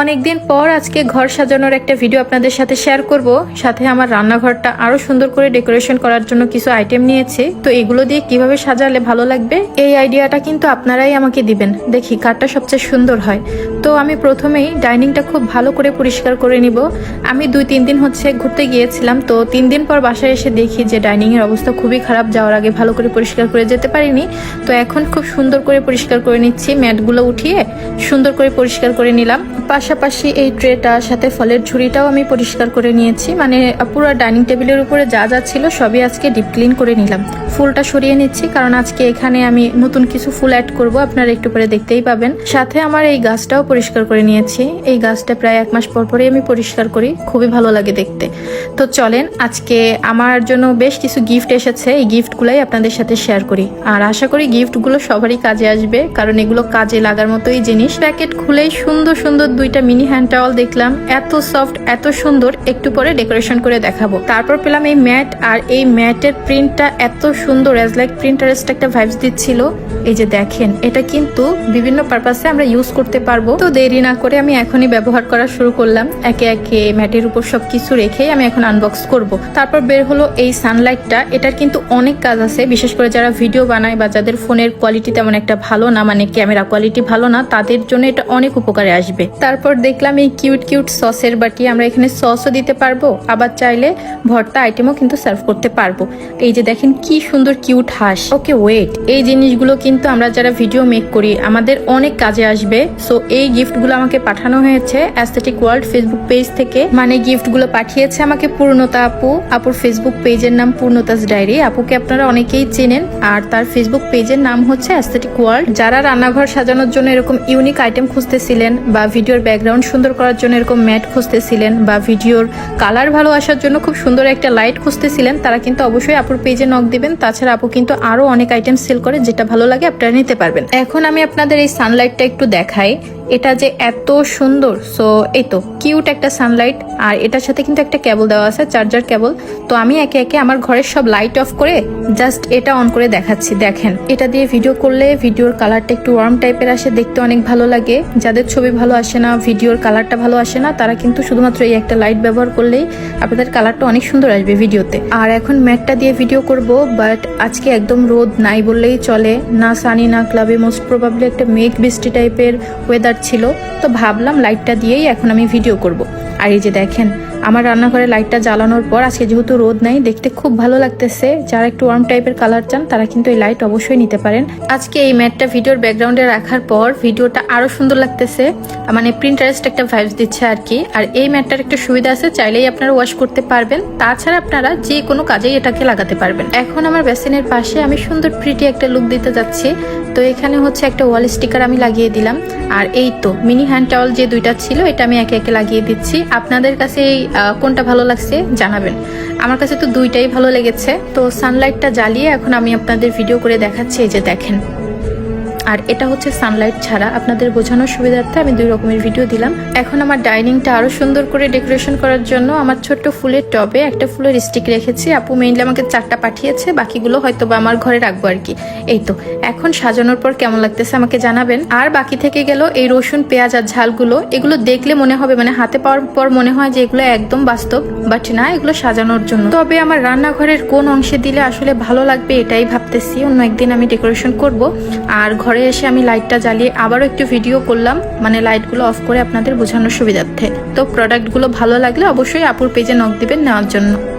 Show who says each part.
Speaker 1: অনেকদিন পর আজকে ঘর সাজানোর একটা ভিডিও আপনাদের সাথে শেয়ার করব। সাথে আমার রান্নাঘরটা আরও সুন্দর করে ডেকোরেশন করার জন্য কিছু আইটেম নিয়েছি। তো এগুলো দিয়ে কীভাবে সাজালে ভালো লাগবে? এই আইডিয়াটা কিন্তু আপনারাই আমাকে দিবেন। দেখি কারটা সবচেয়ে সুন্দর হয়। তো আমি প্রথমেই ডাইনিংটা খুব ভালো করে পরিষ্কার করে নিব। আমি দুই, তিন দিন হচ্ছে ঘুরতে গিয়েছিলাম। তো তিন দিন পর বাসায় এসে দেখি যে ডাইনিং এর অবস্থা খুবই খারাপ। যাওয়ার আগে ভালো করে পরিষ্কার করে যেতে পারিনি। তো এখন খুব সুন্দর করে পরিষ্কার করে নিচ্ছি ম্যাটগুলো উঠিয়ে। সুন্দর করে পরিষ্কার করে নিলাম। পাশাপাশি এই ট্রেটা, সাথে ফলের ঝুড়িটাও আমি পরিষ্কার করে নিয়েছি। মানে পুরো ডাইনিং টেবিলের উপরে যা যা ছিল সবই আজকে ডিপ ক্লিন করে নিলাম। ফুলটা সরিয়ে নিচ্ছি, কারণ আজকে এখানে আমি নতুন কিছু ফুল অ্যাড করব, আপনারা একটু পরে দেখতেই পাবেন। সাথে আমার এই গাছটাও পরিষ্কার করে নিয়েছি। এই গাছটা প্রায় এক মাস পর পরে আমি পরিষ্কার করি, খুবই ভালো লাগে দেখতে। তো চলেন, আজকে আমার জন্য বেশ কিছু গিফট এসেছে, এই গিফটগুলাই আপনাদের সাথে শেয়ার করি। আর আশা করি গিফটগুলো সবারই কাজে আসবে, কারণ এগুলো কাজে লাগার মতোই জিনিস। প্যাকেট খুলেই সুন্দর সুন্দর দুইটা মিনি হ্যান্ড টাওয়াল দেখলাম। এত সফট এত সুন্দর। একটু পরে ডেকোরেশন করে দেখাবো। তারপর পেলাম এই ম্যাট, আর এই ম্যাটের প্রিন্টটা এত সুন্দর অ্যাজ লাইক প্রিন্টারেস্ট একটা ভাইবস দিচ্ছিল। এই যে দেখেন, এটা কিন্তু বিভিন্ন পারপাসে আমরা ইউজ করতে পারব। তো দেরি না করে আমি এখনই ব্যবহার করা শুরু করলাম। একে একে ম্যাটের উপর সব কিছু রেখেই আমি এখন আনবক্স করব। তারপর বের হলো এই সানলাইটটা এটার কিন্তু অনেক কাজ আছে। বিশেষ করে যারা ভিডিও বানায় বা যাদের ফোনের কোয়ালিটি তেমন একটা ভালো না মানে ক্যামেরা কোয়ালিটি ভালো না, তাদের জন্য এটা অনেক উপকারে আসবে। তারপর দেখলাম এই কিউট কিউট সসের বাটি। আমরা এখানে সসও দিতে পারব, আবার চাইলে ভর্তা আইটেমও কিন্তু সার্ভ করতে পারব। এই যে দেখেন কি সুন্দর কিউট হাঁস। ওকে ওয়েট এই জিনিসগুলো কিন্তু আমরা যারা ভিডিও মেক করি, আমাদের অনেক কাজে আসবে। সো এই গিফটগুলো আমাকে পাঠানো হয়েছে অ্যাস্থেটিক ওয়ার্ল্ড ফেসবুক পেজ থেকে। মানে গিফটগুলো পাঠিয়েছে আমাকে পূর্ণতা আপু। আপুর ফেসবুক পেজের নাম পূর্ণতাস ডায়েরি আপুকে আপনারা অনেকেই চেনেন। আর তার ফেসবুক পেজের নাম হচ্ছে অ্যাস্থেটিক ওয়ার্ল্ড যারা রান্নাঘর সাজানোর জন্য এরকম ইউনিক আইটেম খুঁজতেছিলেন বা ভিডিওর ব্যাকগ্রাউন্ড সুন্দর করার জন্য এরকম ম্যাট খুঁজতেছিলেন বা ভিডিওর কালার ভালো আসার জন্য খুব সুন্দর একটা লাইট খুঁজতেছিলেন, তারা কিন্তু অবশ্যই আপুর পেজে নক দিবেন। তাছাড়া আপু কিন্তু আরও অনেক আইটেম সেল করে, যেটা ভালো লাগে আপনারা নিতে পারবেন। এখন আমি আপনাদের এই সানলাইটটা একটু দেখাই। এটা যে এত সুন্দর সো এই তো কিউট একটা সানলাইট আর এটার সাথে কিন্তু একটা কেবল দেওয়া আছে চার্জার কেবল তো আমি একে একে আমার ঘরের সব লাইট অফ করে জাস্ট এটা অন করে দেখাচ্ছি, দেখেন। এটা দিয়ে ভিডিও করলে ভিডিওর কালারটা একটু ওয়ার্ম টাইপের আসে, দেখতে অনেক ভালো লাগে। যাদের ছবি ভালো আসে না ভিডিওর কালারটা ভালো আসে না, তারা কিন্তু শুধুমাত্র এই একটা লাইট ব্যবহার করলেই আপনাদের কালারটা অনেক সুন্দর আসবে ভিডিওতে আর এখন ম্যাটটা দিয়ে ভিডিও করব বাট আজকে একদম রোদ নাই বললেই চলে। না সানি না ক্লাবে মোস্ট প্রবাবলি একটা মেঘ বৃষ্টি টাইপের ওয়েদার ছিল। তো ভাবলাম লাইটটা দিয়েই এখন আমি ভিডিও করব। আর এই যে দেখেন আমার রান্নাঘরে লাইটটা জ্বালানোর পর আজকে যেহেতু রোদ নাই, দেখতে খুব ভালো লাগতেছে। যারা একটু ওয়ার্ম টাইপের কালার চান, তারা কিন্তু এই লাইট অবশ্যই নিতে পারেন। আজকে এই ম্যাটটা ভিডিওর ব্যাকগ্রাউন্ডে রাখার পর ভিডিওটা আরও সুন্দর লাগতেছে। মানে প্রিন্টারেস্ট একটা ভাইবস দিচ্ছে আর কি আর এই ম্যাটটার একটা সুবিধা আছে, চাইলেই আপনারা ওয়াশ করতে পারবেন। তাছাড়া আপনারা যে কোনো কাজেই এটাকে লাগাতে পারবেন। এখন আমার বেসিনের পাশে আমি সুন্দর প্রিটি একটা লুক দিতে যাচ্ছি। তো এখানে হচ্ছে একটা ওয়াল স্টিকার আমি লাগিয়ে দিলাম। আর এই তো মিনি হ্যান্ড টাওয়াল যে দুইটা ছিল, এটা আমি একে একে লাগিয়ে দিচ্ছি। আপনাদের কাছে এই কোনটা ভালো লাগছে জানাবেন। আমার কাছে তো দুইটাই ভালো লেগেছে। তো সানলাইটটা জ্বালিয়ে এখন আমি আপনাদের ভিডিও করে দেখাচ্ছি, এই যে দেখেন। আর এটা হচ্ছে সানলাইট ছাড়া। আপনাদের বোঝানোর সুবিধার্থে আমি দুই রকমের ভিডিও দিলাম। এখন আমার ডাইনিংটা আরও সুন্দর করে ডেকোরেশন করার জন্য আমার ছোট্ট ফুলের টবে একটা ফুলের স্টিক রেখেছি। আপু মেইনলি আমাকে চারটা পাঠিয়েছে, বাকিগুলো হয়তো বা আমার ঘরে রাখব আর কি। এই তো, এখন সাজানোর পর কেমন লাগতেছে আমাকে জানাবেন। আর বাকি থেকে গেল এই রসুন, পেঁয়াজ আর ঝালগুলো। এগুলো দেখলে মনে হবে মানে হাতে পাওয়ার পর মনে হয় যে এগুলো একদম বাস্তব বাট না, এগুলো সাজানোর জন্য। তবে আমার রান্নাঘরের কোন অংশে দিলে আসলে ভালো লাগবে এটাই ভাবতেছি। অন্য একদিন আমি ডেকোরেশন করব। আর ঘরে এসে আমি লাইটটা জ্বালিয়ে আবারও একটু ভিডিও করলাম। মানে লাইটগুলো অফ করে আপনাদের বোঝানোর সুবিধার্থে। তো প্রোডাক্টগুলো ভালো লাগলে অবশ্যই আপুর পেজে নখ দিবেন নেওয়ার জন্য।